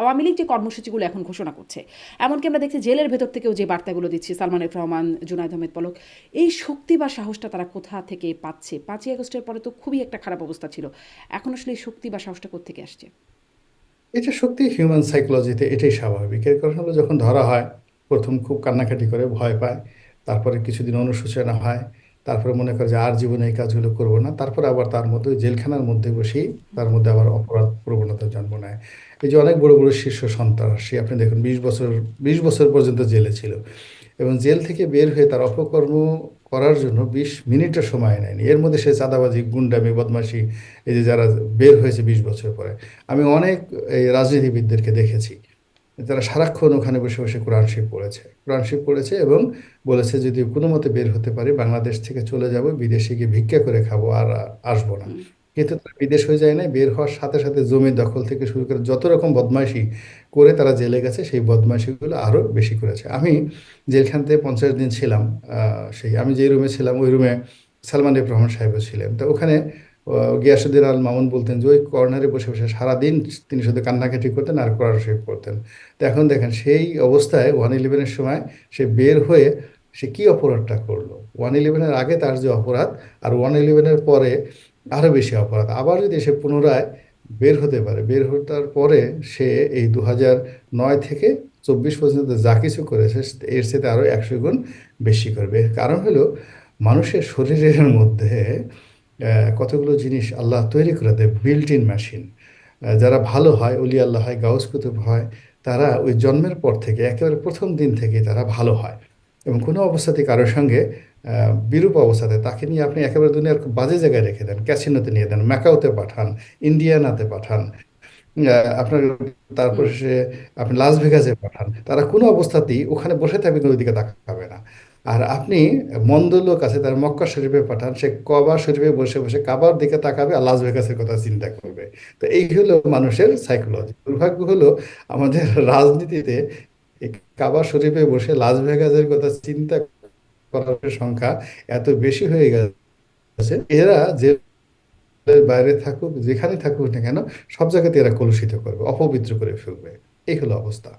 আওয়ামী লীগ যে কর্মসূচিগুলো এখন ঘোষণা করছে, এমনকি আমরা দেখছি জেলের ভেতর থেকেও যে বার্তাগুলো দিচ্ছে সালমান রহমান, জুনায়দ আহমেদ পলক, এই শক্তি বা সাহসটা তারা কোথা থেকে পাচ্ছে? পাঁচই আগস্টের পরে তো খুবই একটা খারাপ অবস্থা ছিল। এখন আসলে এই শক্তি বা সাহসটা কোথেকে আসছে? এটা সত্যি হিউম্যান সাইকোলজিতে এটাই স্বাভাবিক। এর কারণ হলো যখন ধরা হয়, প্রথম খুব কান্নাকাটি করে ভয় পায়, তারপরে কিছুদিন অনুশোচনা হয়, তারপরে মনে করে যে আর জীবনে এই কাজগুলো করব না, তারপরে আবার তার মধ্যে জেলখানার মধ্যে বসেই তার মধ্যে আবার অপরাধ প্রবণতা জন্ম নেয় এই যে অনেক বড় বড় শীর্ষ সন্ত্রাসী আপনি দেখুন, বিশ বছর বিশ বছর পর্যন্ত জেলে ছিল। এবং জেল থেকে বের হয়ে তার অপকর্ম করার জন্য বিশ মিনিটের সময় নেয়নি। এর মধ্যে সে চাঁদাবাজি, গুন্ডামি, বদমাশি, এই যে যারা বের হয়েছে বিশ বছর পরে। আমি অনেক এই রাজনীতিবিদদেরকে দেখেছি। তারা সারাক্ষণ ওখানে বসে বসে কোরআন শিব পড়েছে। কোরআন শিব পড়েছে এবং বলেছে, যদি কোনো মতে বের হতে পারি, বাংলাদেশ থেকে চলে যাব, বিদেশে গিয়ে ভিক্ষা করে খাব আর আসব না। কিন্তু তারা বিদেশ হয়ে যায় না বের হওয়ার সাথে সাথে জমি দখল থেকে শুরু করে যত রকম বদমাইশি করে তারা জেলে গেছে, সেই বদমাইশিগুলো আরও বেশি করেছে আমি জেলখান থেকে পঞ্চাশ দিন ছিলাম সেই আমি যে রুমে ছিলাম, ওই রুমে সালমান এফ রহমান সাহেবও ছিলেন। তো ওখানে গিয়াসুদ্দিন আল মামুন বলতেন যে ওই কর্নারে বসে বসে সারাদিন তিনি শুধু কান্নাকাটি করতেন আর কোরআন শরীফ করতেন তো এখন দেখেন সেই অবস্থায় ওয়ান ইলেভেনের সময় সে বের হয়ে সে কী অপরাধটা করল? ওয়ান ইলেভেনের আগে তার যে অপরাধ, আর ওয়ান ইলেভেনের পরে আরও বেশি অপরাধ। আবার যদি সে পুনরায় বের হতে পারে, বের হতার পরে সে এই দু নয় থেকে চব্বিশ পর্যন্ত যা কিছু করেছে, এর সাথে আরও একশো গুণ বেশি করবে। কারণ হলো, মানুষের শরীরের মধ্যে কতগুলো জিনিস আল্লাহ তৈরি করে দেয় বিল্ট ইন মেশিন যারা ভালো হয়, অলি আল্লাহ হয়, গাউস কুতুব হয়, তারা ওই জন্মের পর থেকে, একেবারে প্রথম দিন থেকে তারা ভালো হয়। এবং কোনো অবস্থাতে কারোর সঙ্গে বিরূপ অবস্থাতে তাকে নিয়ে আপনি একেবারে দুনিয়ার খুব বাজে জায়গায় রেখে দেন ক্যাসিনোতে নিয়ে দেন ম্যাকাওতে পাঠান ইন্ডিয়ানাতে পাঠান আপনার তারপর সে আপনি লাস ভেগাসে পাঠান তারা কোনো অবস্থাতেই ওখানে বসে থাকবে কোনো দিকে তাকাবে না। আর আপনি মন্দ লোক আছে তার মক্কা শরীফে পাঠান সে কবা শরীফে বসে বসে কাবার দিকে তাকাবে আর লাস ভেগাসের কথা চিন্তা করবে। তো এই হলো মানুষের সাইকোলজি দুর্ভাগ্য হলো আমাদের রাজনীতিতে এই কাবা শরীফে বসে লাস ভেগাসের কথা চিন্তা করার সংখ্যা এত বেশি হয়ে গেছে। এরা যে বাইরে থাকুক যেখানে থাকুক না কেন, সব জায়গাতে এরা কলুষিত করবে, অপবিত্র করে ফেলবে। এই হলো অবস্থা।